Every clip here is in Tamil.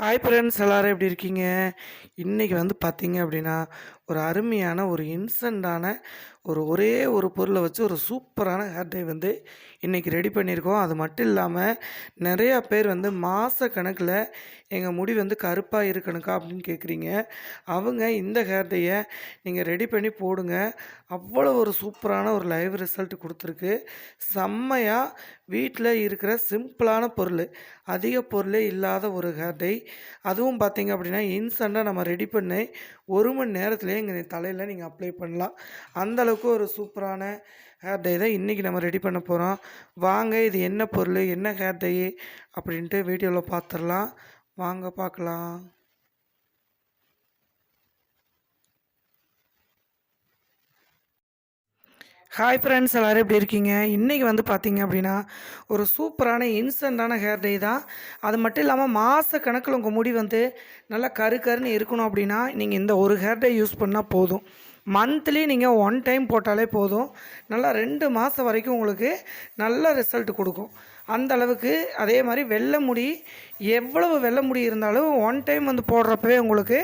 ஹாய் ஃப்ரெண்ட்ஸ் எல்லோரும் எப்படி இருக்கீங்க? இன்றைக்கி வந்து பார்த்தீங்க அப்படின்னா ஒரு அருமையான ஒரு இன்ஸ்டண்ட்டான ஒரு ஒரே ஒரு பொருளை வச்சு ஒரு சூப்பரான ஹேர் டை வந்து இன்றைக்கி ரெடி பண்ணியிருக்கோம். அது மட்டும் இல்லாமல் நிறையா பேர் வந்து மாத கணக்கில் எங்கள் முடி வந்து கருப்பாக இருக்கணுக்கா அப்படின்னு கேட்குறீங்க அவங்க இந்த ஹேர் டையை நீங்கள் ரெடி பண்ணி போடுங்க. அவ்வளோ ஒரு சூப்பரான ஒரு லைவ் ரிசல்ட் கொடுத்துருக்கு. செம்மையாக வீட்டில் இருக்கிற சிம்பிளான பொருள் அதிக பொருளே இல்லாத ஒரு ஹேர் டை அதுவும் பார்த்தீங்க அப்படின்னா இன்ஸ்டண்ட்டாக நம்ம ரெடி பண்ணி ஒரு மணி நேரத்துலேயே எங்கள் தலையில் நீங்கள் அப்ளை பண்ணலாம். அந்தளவுக்கு ஒரு சூப்பரான ஹேர் டை தான் இன்றைக்கி நம்ம ரெடி பண்ண போகிறோம் வாங்க இது என்ன பொருள் என்ன ஹேர் டை அப்படின்ட்டு வீடியோவில் பார்த்துடலாம் வாங்க பார்க்கலாம் ஹாய் ஃப்ரெண்ட்ஸ் எல்லோரும் எப்படி இருக்கீங்க? இன்றைக்கி வந்து பார்த்தீங்க அப்படின்னா ஒரு சூப்பரான இன்ஸ்டண்ட்டான ஹேர் டே தான். அது மட்டும் இல்லாமல் மாத கணக்கில் உங்கள் முடி வந்து நல்லா கரு கருன்னு இருக்கணும் அப்படின்னா நீங்கள் இந்த ஒரு ஹேர் டே யூஸ் பண்ணால் போதும். மந்த்லி நீங்கள் ஒன் டைம் போட்டாலே போதும். நல்லா ரெண்டு மாதம் வரைக்கும் உங்களுக்கு நல்ல ரிசல்ட் கொடுக்கும். அந்த அளவுக்கு அதே மாதிரி வெள்ளை முடி எவ்வளவு வெள்ளை முடி இருந்தாலும் ஒன் டைம் வந்து போடுறப்பவே உங்களுக்கு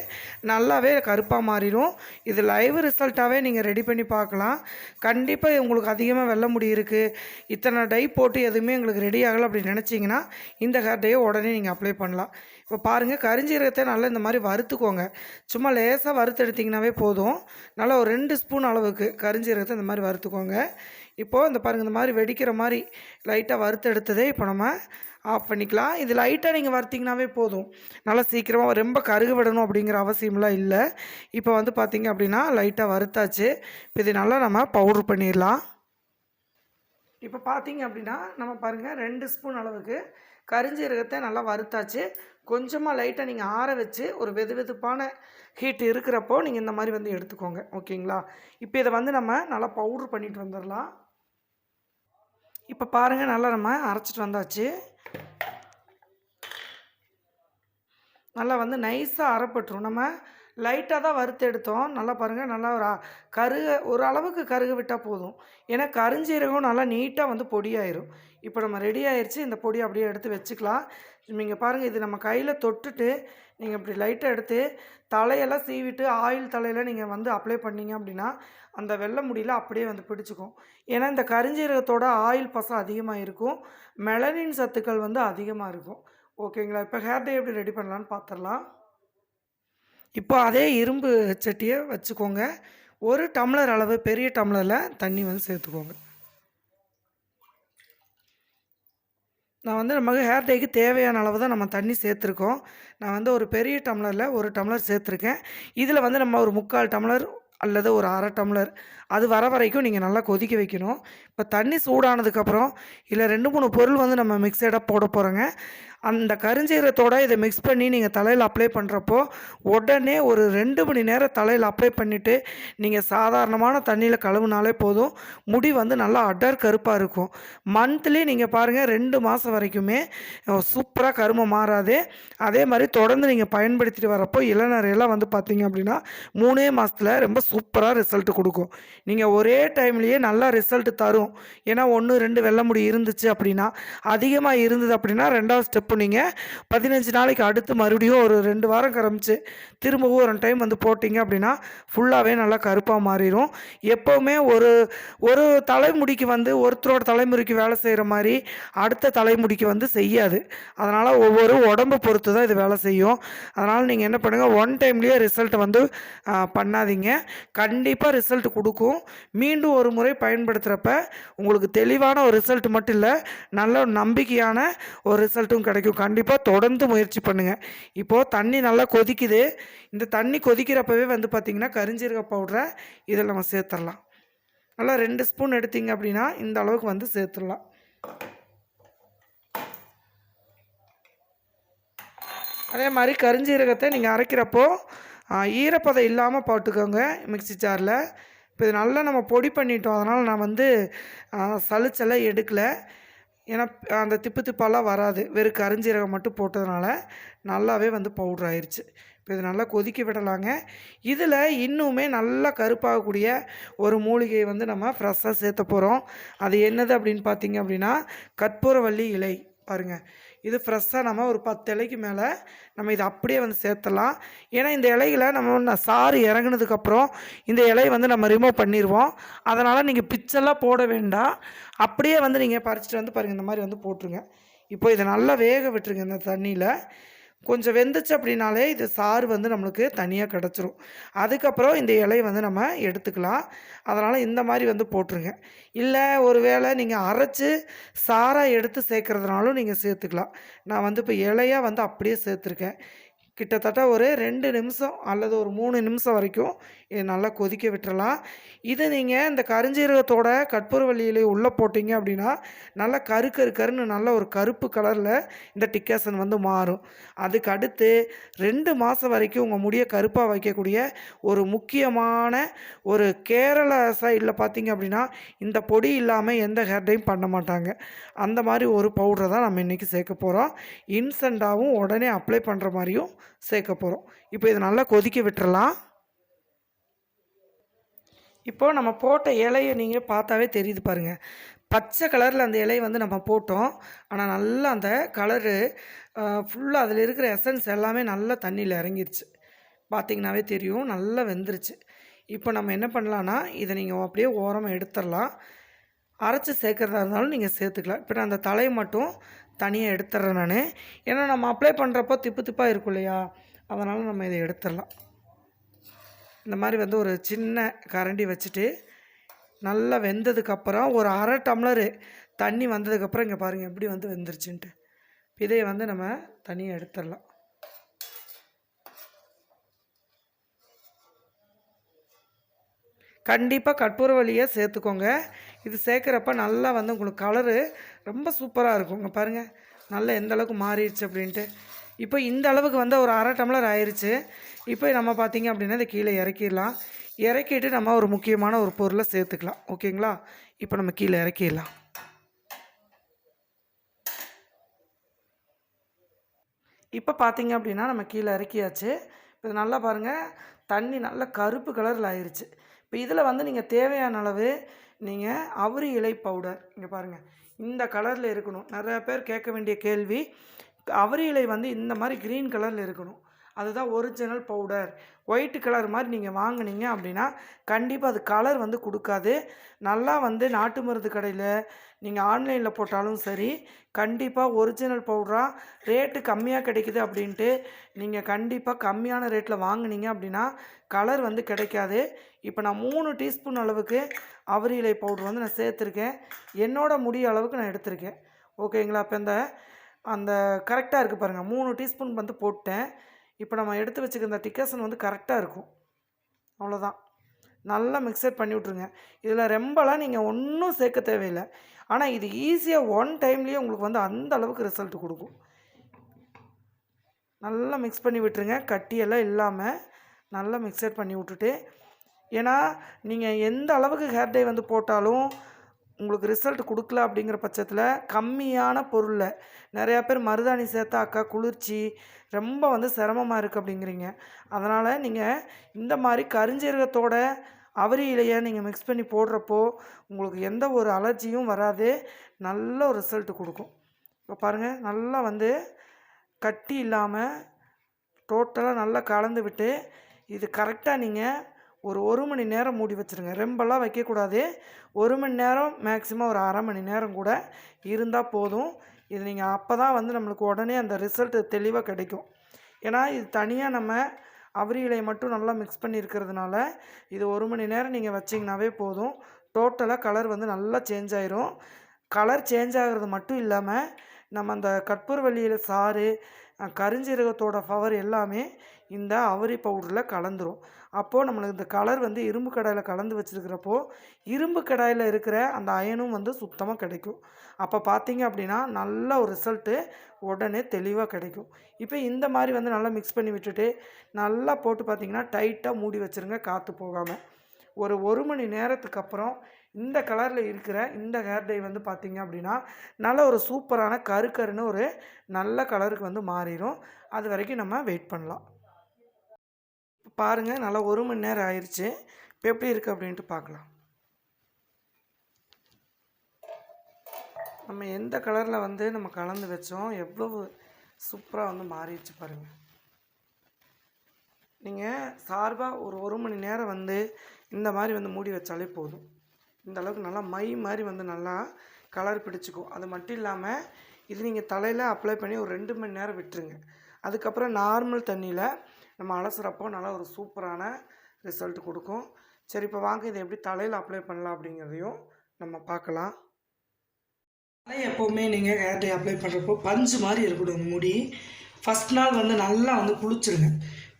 நல்லாவே கருப்பாக மாறிடும். இது லைவ் ரிசல்ட்டாகவே நீங்கள் ரெடி பண்ணி பார்க்கலாம். கண்டிப்பாக உங்களுக்கு அதிகமாக வெள்ளை முடி இருக்குது இத்தனை டை போட்டு எதுவுமே எங்களுக்கு ரெடி ஆகலை அப்படின்னு நினச்சிங்கன்னா இந்த ஹேர் டையை உடனே நீங்கள் அப்ளை பண்ணலாம். இப்போ பாருங்கள் கரிஞ்சீரகத்தை நல்லா இந்த மாதிரி வறுத்துக்கோங்க. சும்மா லேசாக வறுத்து எடுத்திங்கனாவே போதும். நல்லா ஒரு ரெண்டு ஸ்பூன் அளவுக்கு கரிஞ்சீரகத்தை இந்த மாதிரி வறுத்துக்கோங்க. இப்போது இந்த பாருங்கள் இந்த மாதிரி வெடிக்கிற மாதிரி லைட்டாக வறுத்து எடுத்ததே இப்போ நம்ம ஆஃப் பண்ணிக்கலாம். இது லைட்டாக நீங்கள் வறுத்திங்கனாவே போதும். நல்லா சீக்கிரமாக ரொம்ப கருகு விடணும் அப்படிங்கிற அவசியம்லாம் இல்லை. இப்போ வந்து பார்த்திங்க அப்படின்னா லைட்டாக வறுத்தாச்சு. இப்போ இது நல்லா நம்ம பவுட்ரு பண்ணிடலாம். இப்போ பார்த்தீங்க அப்படின்னா நம்ம பாருங்கள் ரெண்டு ஸ்பூன் அளவுக்கு கரிஞ்சீரகத்தை நல்லா வறுத்தாச்சு. கொஞ்சமாக லைட்டாக நீங்கள் ஆற வச்சு ஒரு வெது வெதுப்பான ஹீட் இருக்கிறப்போ நீங்கள் இந்த மாதிரி வந்து எடுத்துக்கோங்க. ஓகேங்களா? இப்போ இதை வந்து நம்ம நல்லா பவுட்ரு பண்ணிட்டு வந்துடலாம். இப்போ பாருங்கள் நல்லா நம்ம அரைச்சிட்டு வந்தாச்சு. நல்லா வந்து நைஸாக அரைப்பட்டுரும். நம்ம லைட்டாக தான் வறுத்து எடுத்தோம். நல்லா பாருங்கள் நல்லா ஒரு கருக ஒரு அளவுக்கு கருக விட்டால் போதும். ஏன்னா கருஞ்சீரகம் நல்லா நீட்டாக வந்து பொடியாயிரும். இப்போ நம்ம ரெடி ஆயிடுச்சு இந்த பொடி அப்படியே எடுத்து வச்சுக்கலாம். நீங்கள் பாருங்கள் இது நம்ம கையில் தொட்டுட்டு நீங்கள் இப்படி லைட்டாக எடுத்து தலையெல்லாம் சீவிட்டு ஆயில் தலையில் நீங்கள் வந்து அப்ளை பண்ணீங்க அப்படின்னா அந்த வெள்ளை முடியல அப்படியே வந்து பிடிச்சிக்கும். ஏன்னா இந்த கருஞ்சீரகத்தோட ஆயில் பசம் அதிகமாக இருக்கும். மெலனின் சத்துக்கள் வந்து அதிகமாக இருக்கும். ஓகேங்களா இப்போ ஹேர் டே எப்படி ரெடி பண்ணலான்னு பார்த்துடலாம் இப்போ அதே இரும்பு சட்டியை வச்சுக்கோங்க. ஒரு டம்ளர் அளவு பெரிய டம்ளரில் தண்ணி வந்து சேர்த்துக்கோங்க. நான் வந்து நமக்கு ஹேர் டேக்கு தேவையான அளவு தான் நம்ம தண்ணி சேர்த்துருக்கோம். நான் வந்து ஒரு பெரிய டம்ளரில் ஒரு டம்ளர் சேர்த்துருக்கேன். இதில் வந்து நம்ம ஒரு முக்கால் டம்ளர் அல்லது ஒரு அரை டம்ளர் அது வர வரைக்கும் நீங்கள் நல்லா கொதிக்க வைக்கணும். இப்போ தண்ணி சூடானதுக்கப்புறம் இல்லை ரெண்டு மூணு பொருள் வந்து நம்ம மிக்சடாக போட போகிறோங்க அந்த கருஞ்சீரத்தோட இதை மிக்ஸ் பண்ணி நீங்கள் தலையில் அப்ளை பண்ணுறப்போ உடனே ஒரு ரெண்டு மணி நேரம் தலையில் அப்ளை பண்ணிவிட்டு நீங்கள் சாதாரணமான தண்ணியில் கழுவுனாலே போதும். முடி வந்து நல்லா அடர் கருப்பாக இருக்கும். மந்த்லி நீங்கள் பாருங்கள் ரெண்டு மாதம் வரைக்குமே சூப்பராக கருமை மாறாது. அதே மாதிரி தொடர்ந்து நீங்கள் பயன்படுத்திட்டு வரப்போ இளநரையெல்லாம் வந்து பார்த்தீங்க அப்படின்னா மூணே மாதத்தில் ரொம்ப சூப்பராக ரிசல்ட் கொடுக்கும். நீங்கள் ஒரே டைம்லேயே நல்லா ரிசல்ட் தரும். ஏன்னா ஒன்று ரெண்டு வெள்ளை முடி இருந்துச்சு அப்படின்னா அதிகமாக இருந்தது அப்படின்னா ரெண்டாவது ஸ்டெப் நீங்கள் பதினஞ்சு நாளைக்கு அடுத்து மறுபடியும் ஒரு ரெண்டு வாரம் கரமிச்சு திரும்பவும் ஒரு டைம் வந்து போட்டிங்க அப்படின்னா ஃபுல்லாகவே நல்லா கருப்பாக மாறிடும் எப்போவுமே ஒரு ஒரு தலைமுடிக்கு வந்து ஒருத்தரோட தலைமுறைக்கு வேலை செய்கிற மாதிரி அடுத்த தலைமுடிக்கு வந்து செய்யாது. அதனால் ஒவ்வொரு உடம்பை பொறுத்து தான் இது வேலை செய்யும். அதனால் நீங்கள் என்ன பண்ணுங்கள் ஒன் டைம்லேயே ரிசல்ட் வந்து பண்ணாதீங்க. கண்டிப்பாக ரிசல்ட் கொடுக்கும். மீண்டும் ஒரு முறை பயன்படுத்துகிறப்ப உங்களுக்கு தெளிவான ஒரு ரிசல்ட் மட்டும் இல்லை நல்ல ஒரு நம்பிக்கையான ஒரு ரிசல்ட்டும் கிடைக்கும். கண்டிப்பாக தொடர்ந்து முயற்சி பண்ணுங்கள் இப்போது தண்ணி நல்லா கொதிக்குது. இந்த தண்ணி கொதிக்கிறப்பவே வந்து பார்த்திங்கன்னா கரிஞ்சீரக பவுடரை இதில் நம்ம சேர்த்துடலாம். நல்லா ரெண்டு ஸ்பூன் எடுத்தீங்க அப்படின்னா இந்த அளவுக்கு வந்து சேர்த்துடலாம். அதே மாதிரி கரிஞ்சீரகத்தை நீங்கள் அரைக்கிறப்போ ஈரப்பதம் இல்லாமல் போட்டுக்கோங்க மிக்சி ஜாரில். இப்போ இது நல்லா நம்ம பொடி பண்ணிட்டோம். அதனால் நான் வந்து சளிச்செல்லாம் சலிச்செல்லாம் எடுக்கலை. ஏன்னா அந்த திப்பு திப்பாலாம் வராது. வெறும் கரிஞ்சீரகம் மட்டும் போட்டதுனால நல்லாவே வந்து பவுட்ரு ஆயிடுச்சு இப்போ இது நல்லா கொதிக்க விடலாங்க. இதில் இன்னுமே நல்லா கருப்பாகக்கூடிய ஒரு மூலிகையை வந்து நம்ம ஃப்ரெஷ்ஷாக சேர்த்த போகிறோம் அது என்னது அப்படின்னு பார்த்தீங்க அப்படின்னா கற்பூரவள்ளி இலை. பாருங்கள் இது ஃப்ரெஷ்ஷாக நம்ம ஒரு பத்து இலைக்கு மேலே நம்ம இதை அப்படியே வந்து சேர்த்துடலாம். ஏன்னா இந்த இலைகளை நம்ம சாறு இறங்குனதுக்கப்புறம் இந்த இலையை வந்து நம்ம ரிமூவ் பண்ணிடுவோம் அதனால் நீங்கள் பிச்செல்லாம் போட வேண்டாம். அப்படியே வந்து நீங்கள் பறிச்சிட்டு வந்து பாருங்கள் இந்த மாதிரி வந்து போட்டுருங்க. இப்போ இதை நல்லா வேக விட்டுருங்க இந்த தண்ணியில். கொஞ்சம் வெந்துச்சு அப்படின்னாலே இது சாறு வந்து நம்மளுக்கு தனியாக கிடச்சிரும். அதுக்கப்புறம் இந்த இலையை வந்து நம்ம எடுத்துக்கலாம். அதனால் இந்த மாதிரி வந்து போட்டுருங்க. இல்லை ஒரு வேளை நீங்கள் அரைச்சி சாராக எடுத்து சேர்க்குறதுனாலும் நீங்கள் சேர்த்துக்கலாம். நான் வந்து இப்போ இலையாக வந்து அப்படியே சேர்த்துருக்கேன். கிட்டத்தட்ட ஒரு ரெண்டு நிமிஷம் அல்லது ஒரு மூணு நிமிஷம் வரைக்கும் இது நல்லா கொதிக்க விட்டுறலாம். இது நீங்கள் இந்த கருஞ்சீரகத்தோட கற்பூரவல்லியிலே உள்ளே போட்டிங்க அப்படின்னா நல்லா கரு கரு கருன்னு நல்ல ஒரு கருப்பு கலரில் இந்த டிக்காசன் வந்து மாறும். அதுக்கு அடுத்து ரெண்டு மாதம் வரைக்கும் உங்கள் முடியை கருப்பாக வைக்கக்கூடிய ஒரு முக்கியமான ஒரு கேரள சைடில் பார்த்தீங்க அப்படின்னா இந்த பொடி இல்லாமல் எந்த ஹேர் டையும் பண்ண மாட்டாங்க. அந்த மாதிரி ஒரு பவுடரை தான் நம்ம இன்றைக்கி சேர்க்க போகிறோம் இன்ஸ்டண்ட்டாகவும் உடனே அப்ளை பண்ணுற மாதிரியும் சேர்க்க போகிறோம் இப்போ இதை நல்லா கொதிக்க விட்டுறலாம். இப்போது நம்ம போட்ட இலையை நீங்கள் பார்த்தாவே தெரியுது பாருங்கள் பச்சை கலரில் அந்த இலையை வந்து நம்ம போட்டோம். ஆனால் நல்லா அந்த கலரு ஃபுல்லாக அதில் இருக்கிற எசன்ஸ் எல்லாமே நல்லா தண்ணியில் இறங்கிருச்சு. பார்த்திங்கனாவே தெரியும். நல்லா வெந்துருச்சு. இப்போ நம்ம என்ன பண்ணலான்னா இதை நீங்கள் அப்படியே ஓரமாக எடுத்துடலாம். அரைச்சி சேர்க்குறதா இருந்தாலும் நீங்கள் சேர்த்துக்கலாம். இப்போ நான் அந்த தலையை மட்டும் தனியாக எடுத்துட்றேன் நான். ஏன்னா நம்ம அப்ளை பண்ணுறப்போ திப்பு திப்பாக இருக்கும் இல்லையா? அதனால் நம்ம இதை எடுத்துடலாம். இந்த மாதிரி வந்து ஒரு சின்ன கரண்டி வச்சுட்டு நல்லா வெந்ததுக்கப்புறம் ஒரு அரை டம்ளரு தண்ணி வந்ததுக்கப்புறம் இங்கே பாருங்கள் எப்படி வந்து வெந்துருச்சுன்ட்டு. இதையை வந்து நம்ம தனியாக எடுத்துடலாம். கண்டிப்பாக கற்பூரவள்ளியை சேர்த்துக்கோங்க. இது சேர்க்குறப்ப நல்லா வந்து உங்களுக்கு கலரு ரொம்ப சூப்பராக இருக்கும். இங்கே பாருங்கள் நல்லா எந்த அளவுக்கு மாறிடுச்சு அப்படின்ட்டு. இப்போ இந்த அளவுக்கு வந்து ஒரு அரை டம்ளர் ஆயிடுச்சு இப்போ நம்ம பார்த்தீங்க அப்படின்னா இதை கீழே இறக்கிடலாம். இறக்கிட்டு நம்ம ஒரு முக்கியமான ஒரு பொருளை சேர்த்துக்கலாம். ஓகேங்களா? இப்போ நம்ம கீழே இறக்கிடலாம். இப்போ பார்த்தீங்க அப்படின்னா நம்ம கீழே இறக்கியாச்சு. இப்போ இது நல்லா பாருங்கள் தண்ணி நல்லா கருப்பு கலரில் ஆயிடுச்சு இப்போ இதில் வந்து நீங்கள் தேவையான அளவு நீங்கள் அவரி இலை பவுடர் இங்கே பாருங்கள் இந்த கலரில் இருக்கணும். நிறைய பேர் கேட்க வேண்டிய கேள்வி அவரி இலை வந்து இந்த மாதிரி க்ரீன் கலரில் இருக்கணும். அதுதான் ஒரிஜினல் பவுடர் ஒயிட் கலர் மாதிரி நீங்கள் வாங்குனீங்க அப்படின்னா கண்டிப்பாக அது கலர் வந்து கொடுக்காது. நல்லா வந்து நாட்டு மருந்து கடையில் நீங்கள் ஆன்லைனில் போட்டாலும் சரி கண்டிப்பாக ஒரிஜினல் பவுடராக ரேட்டு கம்மியாக கிடைக்குது அப்படின்ட்டு நீங்கள் கண்டிப்பாக கம்மியான ரேட்டில் வாங்குனீங்க அப்படின்னா கலர் வந்து கிடைக்காது. இப்போ நான் மூணு டீஸ்பூன் அளவுக்கு அவரி இலை பவுடர் வந்து நான் சேர்த்துருக்கேன். என்னோட முடிய அளவுக்கு நான் எடுத்திருக்கேன். ஓகேங்களா இப்போ இந்த அந்த கரெக்டாக இருக்குது பாருங்கள் மூணு டீஸ்பூன் வந்து போட்டேன். இப்போ நம்ம எடுத்து வச்சுக்க இந்த டிக்கசன் வந்து கரெக்டாக இருக்கும். அவ்வளோதான் நல்லா மிக்சர் பண்ணி விட்ருங்க இதில் ரொம்பலாம் நீங்கள் ஒன்றும் சேர்க்க தேவையில்லை. ஆனால் இது ஈஸியாக ஒன் டைம்லேயே உங்களுக்கு வந்து அந்த அளவுக்கு ரிசல்ட் கொடுக்கும். நல்லா மிக்ஸ் பண்ணி விட்டுருங்க. கட்டியெல்லாம் இல்லாமல் நல்லா மிக்சர் பண்ணி விட்டுட்டு ஏன்னா நீங்கள் எந்த அளவுக்கு ஹேர் டே வந்து போட்டாலும் உங்களுக்கு ரிசல்ட் கொடுக்கல அப்படிங்கிற பட்சத்தில் கம்மியான பொருளில் நிறையா பேர் மருதாணி சேர்த்தாக்கா குளிர்ச்சி ரொம்ப வந்து சிரமமாக இருக்குது அப்படிங்கிறீங்க. அதனால் நீங்கள் இந்த மாதிரி கருஞ்சீரகத்தோட அவரி இலையை நீங்கள் மிக்ஸ் பண்ணி போடுறப்போ உங்களுக்கு எந்த ஒரு அலர்ஜியும் வராது. நல்ல ஒரு ரிசல்ட் கொடுக்கும். இப்போ பாருங்கள் நல்லா வந்து கட்டி இல்லாமல் டோட்டலாக நல்லா கலந்து விட்டு இது கரெக்டாக நீங்கள் ஒரு ஒரு மணி நேரம் மூடி வச்சுருங்க. ரொம்பலாம் வைக்கக்கூடாது. ஒரு மணி நேரம் மேக்ஸிமம் ஒரு அரை மணி நேரம் கூட இருந்தால் போதும். இது நீங்கள் அப்போ தான் வந்து நம்மளுக்கு உடனே அந்த ரிசல்ட்டு தெளிவாக கிடைக்கும். ஏன்னா இது தனியாக நம்ம அவரி மட்டும் நல்லா மிக்ஸ் பண்ணியிருக்கிறதுனால இது ஒரு மணி நேரம் நீங்கள் வச்சிங்கனாவே போதும். டோட்டலாக கலர் வந்து நல்லா சேஞ்ச் ஆயிரும். கலர் சேஞ்ச் ஆகிறது மட்டும் இல்லாமல் நம்ம அந்த கற்பூரவள்ளியில் சாறு கருஞ்சீரகத்தோட பவர் எல்லாமே இந்த அவரி பவுடரில் கலந்துரும். அப்போது நம்மளுக்கு இந்த கலர் வந்து இரும்பு கடாயில் கலந்து வச்சுருக்கிறப்போ இரும்பு கடாயில் இருக்கிற அந்த அயனும் வந்து சுத்தமாக கிடைக்கும். அப்போ பார்த்தீங்க அப்படின்னா நல்ல ஒரு ரிசல்ட்டு உடனே தெளிவாக கிடைக்கும். இப்போ இந்த மாதிரி வந்து நல்லா மிக்ஸ் பண்ணி விட்டுட்டு நல்லா போட்டு பார்த்தீங்கன்னா டைட்டாக மூடி வச்சுருங்க காற்று போகாமல் ஒரு ஒரு மணி நேரத்துக்கு அப்புறம் இந்த கலரில் இருக்கிற இந்த ஹேர் டை வந்து பார்த்திங்க அப்படின்னா நல்ல ஒரு சூப்பரான கருக்கருன்னு ஒரு நல்ல கலருக்கு வந்து மாறிடும் அது வரைக்கும் நம்ம வெயிட் பண்ணலாம். பாருங்கள் நல்லா ஒரு மணி நேரம் ஆயிடுச்சு இப்போ எப்படி இருக்குது அப்படின்ட்டு பார்க்கலாம். நம்ம எந்த கலரில் வந்து நம்ம கலந்து வச்சோம் எவ்வளவு சூப்பராக வந்து மாறிடுச்சு பாருங்கள் நீங்கள் சார்பாக ஒரு ஒரு மணி நேரம் வந்து இந்த மாதிரி வந்து மூடி வச்சாலே போதும். இந்த அளவுக்கு நல்லா மை மாதிரி வந்து நல்லா கலர் பிடிச்சிக்கும் அது மட்டும் இல்லாமல் இது நீங்கள் தலையில் அப்ளை பண்ணி ஒரு ரெண்டு மணி நேரம் விட்டுருங்க. அதுக்கப்புறம் நார்மல் தண்ணியில் நம்ம அலசுகிறப்போ நல்லா ஒரு சூப்பரான ரிசல்ட் கொடுக்கும். சரி இப்போ வாங்க இதை எப்படி தலையில் அப்ளை பண்ணலாம் அப்படிங்கிறதையும் நம்ம பார்க்கலாம். தலை எப்போவுமே நீங்கள் ஹேர் அப்ளை பண்ணுறப்போ பஞ்சு மாதிரி இருக்கட்டும் முடி. ஃபஸ்ட் நாள் வந்து நல்லா வந்து குளிச்சிருங்க.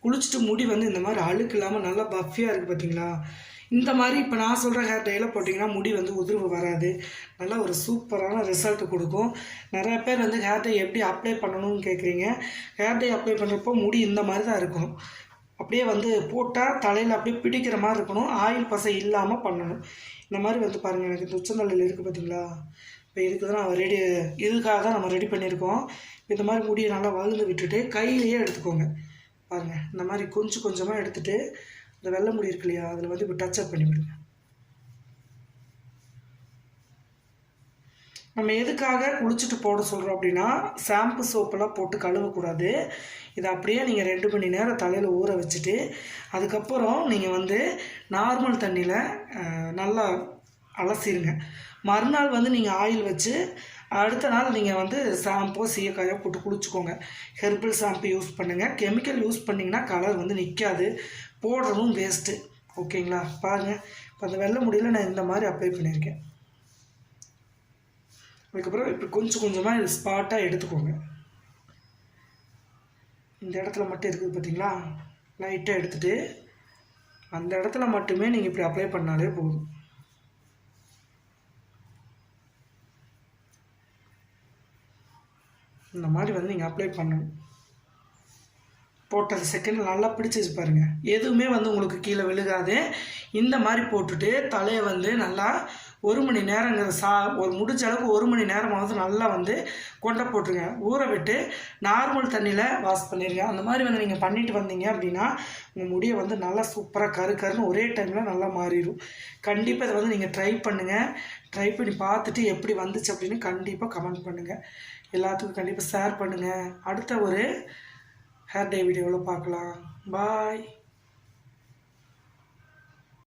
குளிச்சுட்டு முடி வந்து இந்த மாதிரி அழுக்கு இல்லாமல் நல்லா பஃபியாக இருக்குது பார்த்தீங்களா இந்த மாதிரி இப்போ நான் சொல்கிற ஹேர் டையில் போட்டிங்கன்னா முடி வந்து உதிர்வு வராது. நல்லா ஒரு சூப்பரான ரிசல்ட் கொடுக்கும். நிறைய பேர் வந்து ஹேர் டை எப்படி அப்ளை பண்ணணும்னு கேட்குறீங்க ஹேர் டை அப்ளை பண்ணுறப்போ முடி இந்த மாதிரி தான் இருக்கும். அப்படியே வந்து போட்டால் தலையில் அப்படியே பிடிக்கிற மாதிரி இருக்கணும். ஆயில் பசை இல்லாமல் பண்ணணும். இந்த மாதிரி வந்து பாருங்கள் எனக்கு இந்த உச்சந்தலையில் இருக்குது பார்த்தீங்களா இப்போ இதுக்கு தான் நம்ம ரெடி இதுக்காக தான் நம்ம ரெடி பண்ணியிருக்கோம். இந்த மாதிரி முடியை நல்லா வளர்ந்து விட்டுட்டு கையிலேயே எடுத்துக்கோங்க. பாருங்கள் இந்த மாதிரி கொஞ்சம் கொஞ்சமாக எடுத்துகிட்டு இந்த வெள்ளை முடி இருக்கு இல்லையா அதில் வந்து இப்போ டச் அப் பண்ணி விடுங்க. நம்ம எதுக்காக குளிச்சுட்டு போட சொல்கிறோம் அப்படின்னா ஷாம்பு சோப்பெல்லாம் போட்டு கழுவக்கூடாது. இதை அப்படியே நீங்கள் ரெண்டு மணி நேரம் தலையில் ஊற வச்சுட்டு அதுக்கப்புறம் நீங்கள் வந்து நார்மல் தண்ணியில் நல்லா அலசிடுங்க மறுநாள் வந்து நீங்கள் ஆயில் வச்சு அடுத்த நாள் நீங்கள் வந்து ஷாம்போ சீயக்காயோ போட்டு குளிச்சுக்கோங்க. ஹெர்பல் ஷாம்பு யூஸ் பண்ணுங்கள் கெமிக்கல் யூஸ் பண்ணிங்கன்னா கலர் வந்து நிற்காது போடுறதும் வேஸ்ட்டு ஓகேங்களா பாருங்கள் இப்போ அந்த வெள்ளை முடியல நான் இந்த மாதிரி அப்ளை பண்ணியிருக்கேன். அதுக்கப்புறம் இப்போ கொஞ்சம் கொஞ்சமாக இது ஸ்பாட்டாக எடுத்துக்கோங்க. இந்த இடத்துல மட்டும் இருக்குது பார்த்தீங்களா லைட்டாக எடுத்துகிட்டு அந்த இடத்துல மட்டுமே நீங்கள் இப்படி அப்ளை பண்ணாலே போதும். இந்த மாதிரி வந்து நீங்கள் அப்ளை பண்ணணும். போட்டது செகண்ட் நல்லா பிடிச்சிச்சு பாருங்கள் எதுவுமே வந்து உங்களுக்கு கீழே விழுகாது. இந்த மாதிரி போட்டுட்டு தலையை வந்து நல்லா ஒரு மணி நேரங்கிற சா ஒரு முடிஞ்ச அளவுக்கு ஒரு மணி நேரமாவது நல்லா வந்து கொண்டை போட்டுருங்க. ஊற விட்டு நார்மல் தண்ணியில் வாஷ் பண்ணிடுங்க அந்த மாதிரி வந்து நீங்கள் பண்ணிட்டு வந்தீங்க அப்படின்னா உங்கள் முடியை வந்து நல்லா சூப்பராக கரு கருன்னு ஒரே டைமில் நல்லா மாறிடும் கண்டிப்பாக இதை வந்து நீங்கள் ட்ரை பண்ணுங்கள் ட்ரை பண்ணி பார்த்துட்டு எப்படி வந்துச்சு அப்படின்னு கண்டிப்பாக கமெண்ட் பண்ணுங்கள் எல்லாத்துக்கும் கண்டிப்பாக ஷேர் பண்ணுங்கள் அடுத்த ஒரு ஹேர் டே வீடியோவில் பார்க்கலாம். பாய்